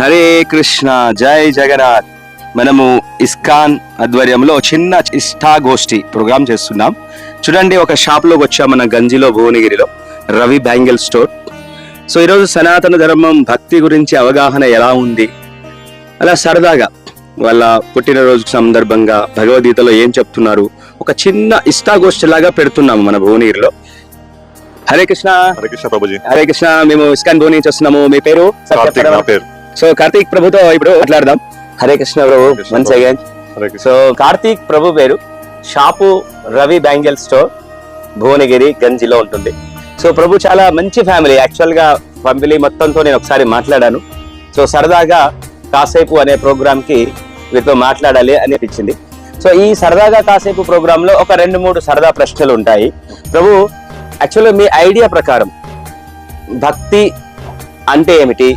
హరే కృష్ణ జై జగన్నాథ్. మనము ఇస్కాన్ ఆధ్వర్యంలో చిన్న ఇష్టాగోష్ఠి ప్రోగ్రామ్ చేస్తున్నాం. చూడండి ఒక షాప్లోకి వచ్చాం మన గంజిలో భువనగిరిలో రవి బ్యాంగిల్ స్టోర్. సో ఈరోజు సనాతన ధర్మం భక్తి గురించి అవగాహన ఎలా ఉంది? అలా సరదాగా వాళ్ళ పుట్టినరోజు సందర్భంగా భగవద్గీతలో ఏం చెప్తున్నారు? ఒక చిన్న ఇష్టాగోష్ఠి లాగా పెడుతున్నాము మన భువనగిరిలో. హరే కృష్ణ. హరే కృష్ణ ప్రభుజీ. హరే కృష్ణ మేము ఇస్కాన్ భువని నుంచి వస్తున్నాము. మీ పేరు? పేరు. సో కార్తీక్ ప్రభుతో ఇప్పుడు మాట్లాడదాం. Hare Krishna Prabhu once Prabhu. Again so Karthik Prabhu పేరు. Shop Ravi bangle store Bhuvanagiri గంజిలో ఉంటుంది. సో ప్రభు చాలా మంచి ఫ్యామిలీ యాక్చువల్గా ఫ్యామిలీ మొత్తంతో నేను ఒకసారి మాట్లాడాను. సో సరదాగా కాసేపు అనే ప్రోగ్రామ్కి వీరితో మాట్లాడాలి అని అనిపించింది. సో ఈ సరదాగా కాసేపు ప్రోగ్రామ్లో ఒక రెండు మూడు సరదా ప్రశ్నలు ఉంటాయి. ప్రభు యాక్చువల్గా మీ ఐడియా ప్రకారం భక్తి అంటే ఏమిటి?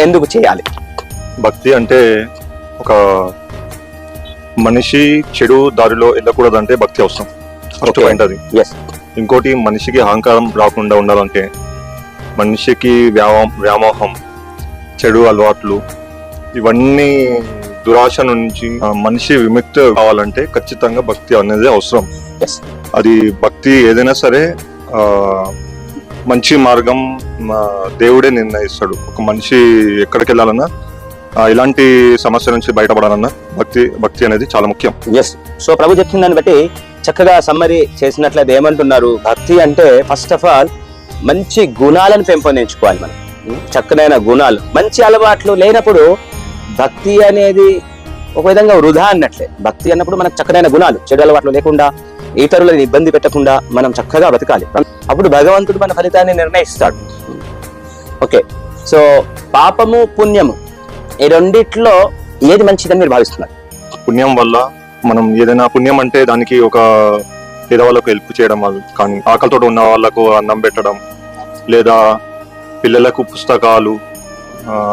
ఎందుకు చేయాలి? భక్తి అంటే ఒక మనిషి చెడు దారిలో వెళ్ళకూడదంటే భక్తి అవసరం. ఫస్ట్. పాయింట్ అది. ఇంకోటి మనిషికి అహంకారం రాకుండా ఉండాలంటే మనిషికి వ్యామో వ్యామోహం చెడు అలవాట్లు ఇవన్నీ దురాశ నుంచి మనిషి విముక్తి కావాలంటే ఖచ్చితంగా భక్తి అనేది అవసరం. అది భక్తి ఏదైనా సరే మంచి మార్గం మా దేవుడే నిర్ణయిస్తాడు. ఒక మనిషి ఎక్కడికి వెళ్ళాలన్నా ఇలాంటి సమస్య నుంచి బయటపడాలన్నా భక్తి భక్తి అనేది చాలా ముఖ్యం. ఎస్ సో ప్రభు చెప్పిన దాన్ని బట్టి చక్కగా సమ్మరీ చేసినట్లయితే ఏమంటున్నారు? భక్తి అంటే ఫస్ట్ ఆఫ్ ఆల్ మంచి గుణాలను పెంపొందించుకోవాలి మనం. చక్కనైన గుణాలు. మంచి అలవాట్లు లేనప్పుడు భక్తి అనేది ఒక విధంగా వృధా అన్నట్లే. భక్తి అన్నప్పుడు మనకు చక్కనైన గుణాలు. చెడు అలవాట్లు లేకుండా ఇతరులను ఇబ్బంది పెట్టకుండా మనం చక్కగా బతకాలి. అప్పుడు భగవంతుడు మన ఫలితాన్ని నిర్ణయిస్తాడు. ఓకే సో పాపము పుణ్యము ఈ రెండిట్లో ఏది మంచిదని మీరు భావిస్తున్నారు? పుణ్యం వల్ల మనం ఏదైనా పుణ్యం అంటే దానికి ఒక పేదవాళ్ళకు హెల్ప్ చేయడం వాళ్ళు కానీ ఆకలితో ఉన్న వాళ్ళకు అన్నం పెట్టడం లేదా పిల్లలకు పుస్తకాలు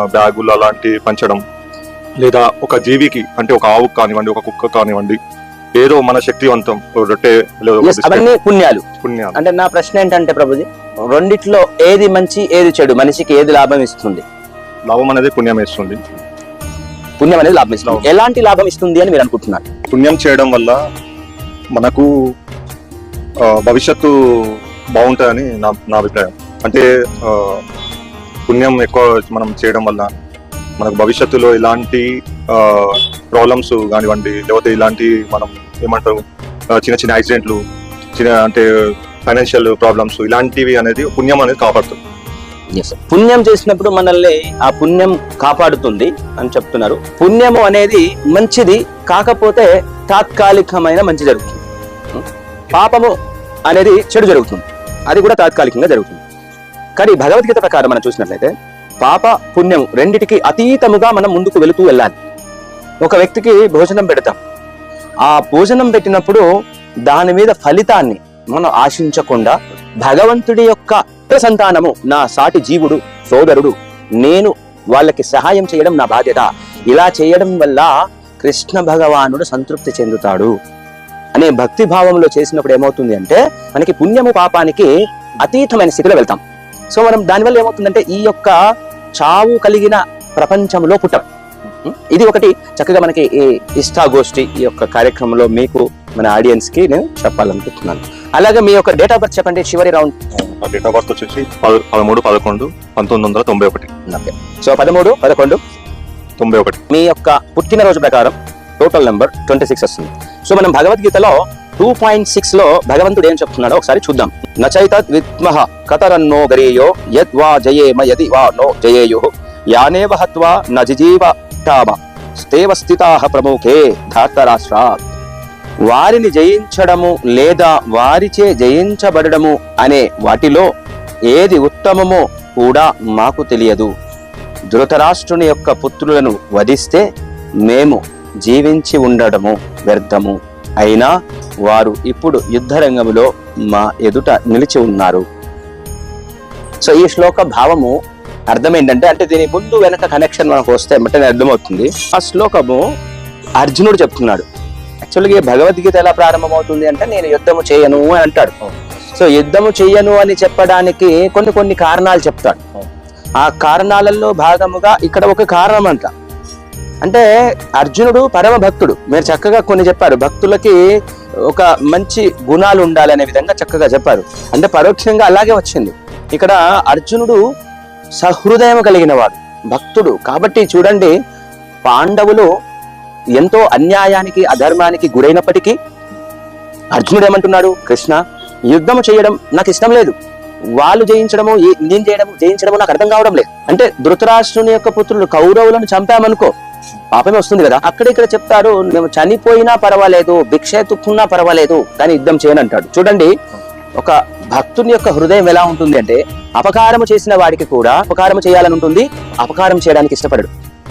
బ్యాగులు అలాంటివి పంచడం లేదా ఒక జీవికి అంటే ఒక ఆవు కానివ్వండి ఒక కుక్క కానివ్వండి ఏదో మన శక్తివంతం రొట్టె అవన్నీ పుణ్యాలు. పుణ్యాలు. అంటే నా ప్రశ్న ఏంటంటే ప్రభుజీ రెండిట్లో ఏది మంచి ఏది చెడు? మనిషికి ఏది లాభం ఇస్తుంది? లాభం అనేది పుణ్యం వేస్తుంది పుణ్యం అనేది లాభం ఇస్తుంది. ఎలాంటి లాభం ఇస్తుంది అని మీరు అనుకుంటున్నారు? పుణ్యం చేయడం వల్ల మనకు ఆ, భవిష్యత్తు బాగుంటుందని నా నా అభిప్రాయం. అంటే ఆ, పుణ్యం ఎక్కువ మనం చేయడం వల్ల మనకు భవిష్యత్తులో ఇలాంటి ప్రాబ్లమ్స్ కానివ్వండి లేకపోతే ఇలాంటి మనం ఏమంటారు ఆ, చిన్న చిన్న యాక్సిడెంట్లు చిన్న అంటే ఫైనాన్షియల్ ప్రాబ్లమ్స్ ఇలాంటివి అనేది పుణ్యం అనేది కాపాడుతుంది. పుణ్యం చేసినప్పుడు మనల్ని ఆ పుణ్యం కాపాడుతుంది అని చెప్తున్నారు. పుణ్యము అనేది మంచిది కాకపోతే తాత్కాలికమైన మంచి జరుగుతుంది. పాపము అనేది చెడు జరుగుతుంది. అది కూడా తాత్కాలికంగా జరుగుతుంది. కానీ భగవద్గీత ప్రకారం మనం చూసినట్లయితే పాప పుణ్యం రెండిటికి అతీతముగా మనం ముందుకు వెళుతూ వెళ్ళాలి. ఒక వ్యక్తికి భోజనం పెడతాం. ఆ భోజనం పెట్టినప్పుడు దాని మీద ఫలితాన్ని మనం ఆశించకుండా భగవంతుడి యొక్క సంతానము నా సాటి జీవుడు సోదరుడు. నేను వాళ్ళకి సహాయం చేయడం నా బాధ్యత. ఇలా చేయడం వల్ల కృష్ణ భగవానుడు సంతృప్తి చెందుతాడు. అనే భక్తి భావంలో చేసినప్పుడు ఏమవుతుంది అంటే మనకి పుణ్యము పాపానికి అతీతమైన స్థితిలో వెళ్తాం. సో మనం దానివల్ల ఏమవుతుందంటే ఈ యొక్క చావు కలిగిన ప్రపంచంలో పుట్టం. ఇది ఒకటి. చక్కగా మనకి ఈ ఇష్టాగోష్ఠి ఈ యొక్క కార్యక్రమంలో మీకు మన ఆడియన్స్కి నేను చెప్పాలనుకుంటున్నాను. అలాగే మీ యొక్క డేట్ ఆఫ్ బర్త్ చెప్పండి చివరి రౌండ్ డేట్ ఆఫ్ బర్త్ వచ్చేసి పద- పదమూడు పదకొండు పంతొమ్మిది వందల తొంభై ఒకటి. ఓకే. సో పదమూడు పదకొండు? తొంభై ఒకటి. మీ యొక్క పుట్టినరోజు ప్రకారం టోటల్ నెంబర్ ట్వంటీ సిక్స్ వస్తుంది. సో మనం భగవద్గీతలో టూ పాయింట్ సిక్స్లో భగవంతుడు ఏం చెప్తున్నాడో ఒకసారి చూద్దాం. నచైతత్ విద్మహ కతరన్నో గరేయో యద్వా జయేమ యది వా నో జయేయు యానేవ హత్వా నజిజీవ టామ స్థేవ స్థితాహ ప్రముఖే ధార్తరాష్ట్రా వారిని జయించడము లేదా వారిచే జయించబడము అనే వాటిలో ఏది ఉత్తమమో కూడా మాకు తెలియదు. ధృతరాష్ట్రుని యొక్క పుత్రులను వధిస్తే మేము జీవించి ఉండడము వ్యర్థము. అయినా వారు ఇప్పుడు యుద్ధరంగంలో మా ఎదుట నిలిచి ఉన్నారు. సో ఈ శ్లోక భావము అర్థం ఏంటంటే అంటే దీని ముందు వెనక కనెక్షన్ మనకు వస్తే వెంటనే అర్థమవుతుంది. ఆ శ్లోకము అర్జునుడు చెప్తున్నాడు. యాక్చువల్గా భగవద్గీత ఎలా ప్రారంభమవుతుంది అంటే నేను యుద్ధము చేయను అని అంటాడు. సో యుద్ధము చెయ్యను అని చెప్పడానికి కొన్ని కొన్ని కారణాలు చెప్తాడు. ఆ కారణాలలో భాగముగా ఇక్కడ ఒక కారణం అంట. అంటే అర్జునుడు పరమ భక్తుడు మీరు చక్కగా కొన్ని చెప్పారు. భక్తులకి ఒక మంచి గుణాలు ఉండాలి అనే విధంగా చక్కగా చెప్పారు. అంటే పరోక్షంగా అలాగే వచ్చింది. ఇక్కడ అర్జునుడు సహృదయం కలిగిన వాడు భక్తుడు. కాబట్టి చూడండి పాండవులు ఎంతో అన్యాయానికి అధర్మానికి గురైనప్పటికీ అర్జునుడు ఏమంటున్నాడు కృష్ణ యుద్ధం చేయడం నాకు ఇష్టం లేదు. వాళ్ళు జయించడము నేను చేయడము జయించడము నాకు అర్థం కావడం లేదు. అంటే ధృతరాష్ట్రుని యొక్క పుత్రులు కౌరవులను చంపామనుకో పాపమే వస్తుంది కదా. అక్కడ ఇక్కడ చెప్తారు మేము చనిపోయినా పర్వాలేదు భిక్ష ఎత్తుకున్నా పర్వాలేదు కానీ యుద్ధం చేయను అంటాడు. చూడండి ఒక భక్తుని యొక్క హృదయం ఎలా ఉంటుంది అంటే అపకారము చేసిన వాడికి కూడా అపకారము చేయాలని ఉంటుంది అపకారం చేయడానికి ఇష్టపడడు.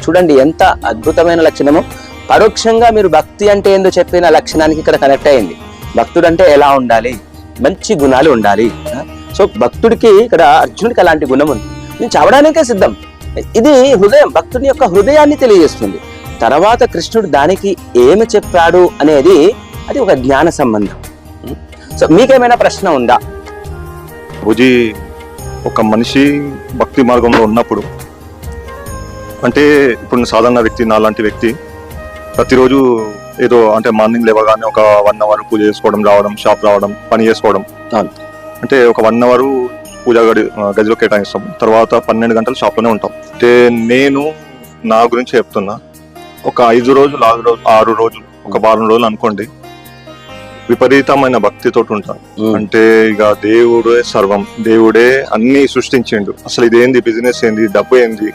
చూడండి ఎంత అద్భుతమైన లక్షణము. పరోక్షంగా మీరు భక్తి అంటే ఏందో చెప్పిన లక్షణానికి ఇక్కడ కనెక్ట్ అయింది. భక్తుడు అంటే ఎలా ఉండాలి? మంచి గుణాలు ఉండాలి. సో భక్తుడికి ఇక్కడ అర్జునుడికి అలాంటి గుణం ఉంది. నేను చవడానికే సిద్ధం. ఇది హృదయం భక్తుని యొక్క హృదయాన్ని తెలియజేస్తుంది. తర్వాత కృష్ణుడు దానికి ఏమి చెప్పాడు అనేది అది ఒక జ్ఞాన సంబంధం. సో మీకేమైనా ప్రశ్న ఉందా? భుజి ఒక మనిషి భక్తి మార్గంలో ఉన్నప్పుడు అంటే ఇప్పుడు సాధారణ వ్యక్తి నాలాంటి వ్యక్తి ప్రతిరోజు ఏదో అంటే మార్నింగ్ లేవగానే ఒక వన్ అవర్ పూజ చేసుకోవడం రావడం షాప్ రావడం పని చేసుకోవడం. అంటే ఒక వన్ అవర్ పూజ గడి గదిలో కేటాయిస్తాం. తర్వాత పన్నెండు గంటలు షాప్లోనే ఉంటాం. అంటే నేను నా గురించి చెప్తున్నా. ఒక ఐదు రోజులు ఆరు రోజులు ఆరు రోజులు ఒక వారం రోజులు అనుకోండి. విపరీతమైన భక్తితో ఉంటాను అంటే ఇక దేవుడే సర్వం. దేవుడే అన్ని సృష్టించిండు. అసలు ఇదేంది? బిజినెస్ ఏంది? డబ్బు ఏంది?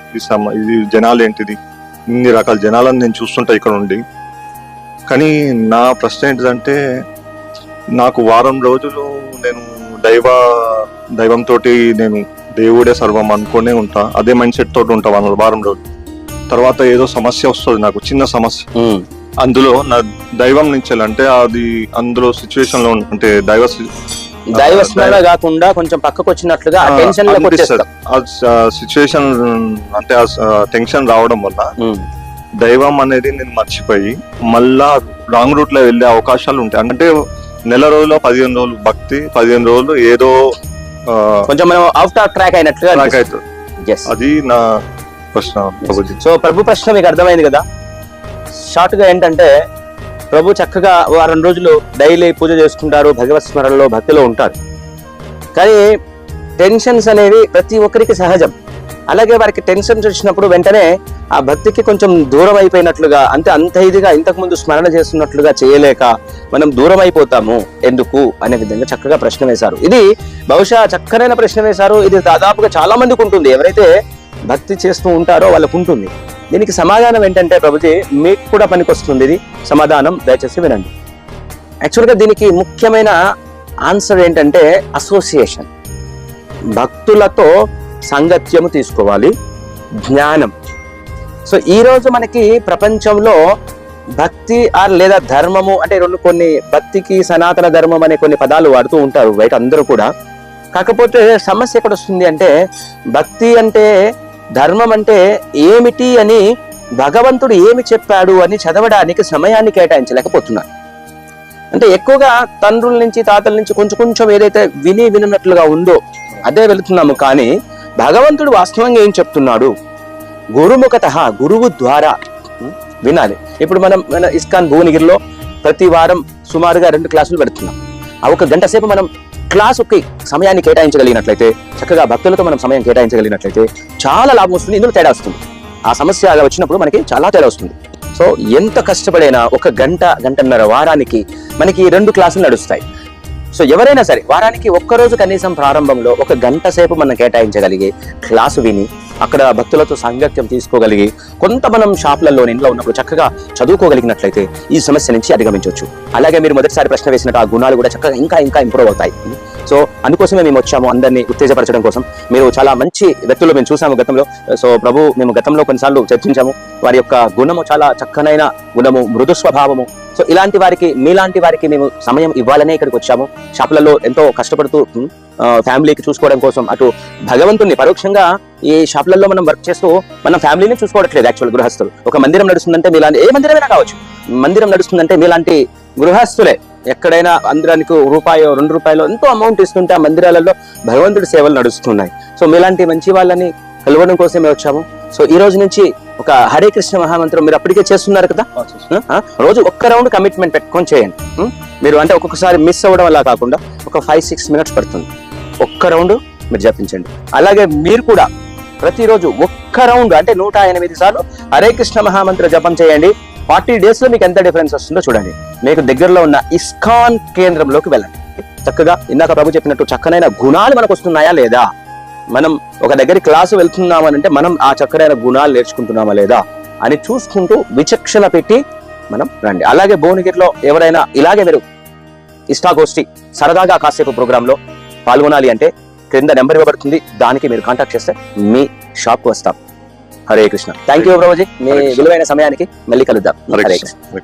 ఇది జనాలు ఏంటిది? ఇన్ని రకాల జనాలను నేను చూస్తుంటా ఇక్కడ ఉండి. కానీ నా ప్రశ్న ఏంటిదంటే నాకు వారం రోజులు నేను దైవ దైవంతో నేను దేవుడే సర్వం అనుకునే ఉంటా. అదే మైండ్ సెట్ తోటి ఉంటా వారం వారం రోజులు. తర్వాత ఏదో సమస్య వస్తుంది నాకు చిన్న సమస్య. అందులో నా దైవం నుంచి అంటే అది అందులో సిచ్యువేషన్లో అంటే దైవ సి- దైవ స్మరణ కాకుండా కొంచెం పక్కకు వచ్చినట్లుగా ఆ, టెన్షన్ సిచ్యువేషన్ అంటే ఆ టెన్షన్ రావడం వల్ల దైవం అనేది నేను మర్చిపోయి మళ్ళా రాంగ్ రూట్లో వెళ్ళే అవకాశాలు ఉంటాయి. అంటే నెల రోజులు పదిహేను రోజులు భక్తి పదిహేను రోజులు ఏదో కొంచెం మనం అవుట్ ఆఫ్ ట్రాక్ అయినట్లుగా Yes. అది నా ప్రశ్న సో ప్రభు ప్రశ్న మీకు అర్థమైంది కదా? షార్ట్గా ఏంటంటే ప్రభు చక్కగా వారం రోజులు డైలీ పూజ చేసుకుంటారు భగవత్ స్మరణలో భక్తిలో ఉంటారు. కానీ టెన్షన్స్ అనేవి ప్రతి ఒక్కరికి సహజం. అలాగే వారికి టెన్షన్స్ వచ్చినప్పుడు వెంటనే ఆ భక్తికి కొంచెం దూరం అయిపోయినట్లుగా అంటే అంత ఇదిగా ఇంతకుముందు స్మరణ చేస్తున్నట్లుగా చేయలేక మనం దూరం అయిపోతాము. ఎందుకు? అనే విధంగా చక్కగా ప్రశ్న వేశారు. ఇది బహుశా చక్కనైన ప్రశ్న వేశారు. ఇది దాదాపుగా చాలా మందికి ఉంటుంది. ఎవరైతే భక్తి చేస్తూ ఉంటారో వాళ్ళకు ఉంటుంది. దీనికి సమాధానం ఏంటంటే ప్రభుజీ మీకు కూడా పనికొస్తుంది ఇది. సమాధానం దయచేసి వినండి. యాక్చువల్గా దీనికి ముఖ్యమైన ఆన్సర్ ఏంటంటే అసోసియేషన్. భక్తులతో సంగత్యము తీసుకోవాలి. జ్ఞానం. సో ఈరోజు మనకి ప్రపంచంలో భక్తి ఆర్ లేదా ధర్మము అంటే రెండు కొన్ని భక్తికి సనాతన ధర్మం అనే కొన్ని పదాలు వాడుతూ ఉంటారు బయట అందరూ కూడా. కాకపోతే సమస్య ఎక్కడ వస్తుంది అంటే భక్తి అంటే ధర్మం అంటే ఏమిటి అని భగవంతుడు ఏమి చెప్పాడు అని చదవడానికి సమయాన్ని కేటాయించలేకపోతున్నాను అంటే ఎక్కువగా తండ్రుల నుంచి తాతల నుంచి కొంచెం కొంచెం ఏదైతే విని వినున్నట్లుగా ఉందో అదే వెళుతున్నాము. కానీ భగవంతుడు వాస్తవంగా ఏం చెప్తున్నాడు? గురుముఖత గురువు ద్వారా. వినాలి. ఇప్పుడు మనం మన ఇస్కాన్ భువనగిరిలో ప్రతి వారం సుమారుగా రెండు క్లాసులు పెడుతున్నాం. ఆ ఒక గంట సేపు మనం క్లాసుకి సమయాన్ని కేటాయించగలిగినట్లయితే చక్కగా భక్తులతో మనం సమయం కేటాయించగలిగినట్లయితే చాలా లాభం వస్తుంది ఇందులో తేడా వస్తుంది. ఆ సమస్య అలా వచ్చినప్పుడు మనకి చాలా తేడా వస్తుంది. సో ఎంత కష్టపడైనా ఒక గంట గంటన్నర వారానికి మనకి ఈ రెండు క్లాసులు నడుస్తాయి. సో ఎవరైనా సరే వారానికి ఒక్కరోజు కనీసం ప్రారంభంలో ఒక గంట సేపు మనం కేటాయించగలిగే క్లాసు విని అక్కడ భక్తులతో సాంగత్యం తీసుకోగలిగి కొంత మనం షాప్లలో ఇంట్లో ఉన్నప్పుడు చక్కగా చదువుకోగలిగినట్లయితే ఈ సమస్య నుంచి అధిగమించవచ్చు. అలాగే మీరు మొదటిసారి ప్రశ్న వేసినట్టు ఆ గుణాలు కూడా చక్కగా ఇంకా ఇంకా ఇంప్రూవ్ అవుతాయి. సో అందుకోసమే మేము వచ్చాము అందరినీ ఉత్తేజపరచడం కోసం. మీరు చాలా మంచి వ్యక్తులు మేము చూసాము గతంలో. సో ప్రభు మేము గతంలో కొన్నిసార్లు చర్చించాము. వారి యొక్క గుణము చాలా చక్కనైన గుణము మృదు స్వభావము. సో ఇలాంటి వారికి మీలాంటి వారికి మేము సమయం ఇవ్వాలనే ఇక్కడికి వచ్చాము. షాపులలో ఎంతో కష్టపడుతూ ఫ్యామిలీకి చూసుకోవడం కోసం అటు భగవంతుని పరోక్షంగా ఈ షాపులలో మనం వర్క్ చేస్తూ మన ఫ్యామిలీని చూసుకోవట్లేదు యాక్చువల్ గృహస్థులు. ఒక మందిరం నడుస్తుందంటే మీలాంటి ఏ మందిరమైనా కావచ్చు. మందిరం నడుస్తుందంటే మీలాంటి గృహస్థులే. ఎక్కడైనా మందిరానికి రూపాయో రెండు రూపాయలు ఎంతో అమౌంట్ ఇస్తుంటే ఆ మందిరాలలో భగవంతుడి సేవలు నడుస్తున్నాయి. సో మీలాంటి మంచి వాళ్ళని కలవడం కోసమే వచ్చాము. సో ఈ రోజు నుంచి ఒక హరే కృష్ణ మహామంత్రం మీరు అప్పటికే చేస్తున్నారు కదా? రోజు ఒక్క రౌండ్ కమిట్మెంట్ పెట్టుకొని చేయండి? మీరు అంటే ఒక్కొక్కసారి మిస్ అవ్వడం వల్ల కాకుండా ఒక ఫైవ్ సిక్స్ మినిట్స్ పడుతుంది. ఒక్క రౌండ్ మీరు జపించండి. అలాగే మీరు కూడా ప్రతిరోజు ఒక్క రౌండ్ అంటే నూట ఎనిమిది సార్లు హరే కృష్ణ మహామంత్ర జపం చేయండి. ఫార్టీ డేస్లో మీకు ఎంత డిఫరెన్స్ వస్తుందో చూడండి. మీకు దగ్గరలో ఉన్న ఇస్కాన్ కేంద్రంలోకి వెళ్ళండి. చక్కగా ఇందాక ప్రభు చెప్పినట్టు చక్కనైన గుణాలు మనకు వస్తున్నాయా లేదా? మనం ఒక దగ్గర క్లాసు వెళ్తున్నామనంటే మనం ఆ చక్కనైన గుణాలు నేర్చుకుంటున్నామా లేదా అని చూసుకుంటూ విచక్షణ పెట్టి మనం రండి. అలాగే భువనగిరిలో ఎవరైనా ఇలాగే మీరు ఇష్టాగోష్ఠి సరదాగా కాసేపు ప్రోగ్రాంలో పాల్గొనాలి అంటే క్రింద నెంబర్ ఇవ్వబడుతుంది. దానికి మీరు కాంటాక్ట్ చేస్తే మీ షాప్కు వస్తాం. హరే కృష్ణ. థ్యాంక్ యూ ప్రభుజీ మీ. విలువైన సమయానికి మళ్ళీ కలుద్దాం. హరే కృష్ణ.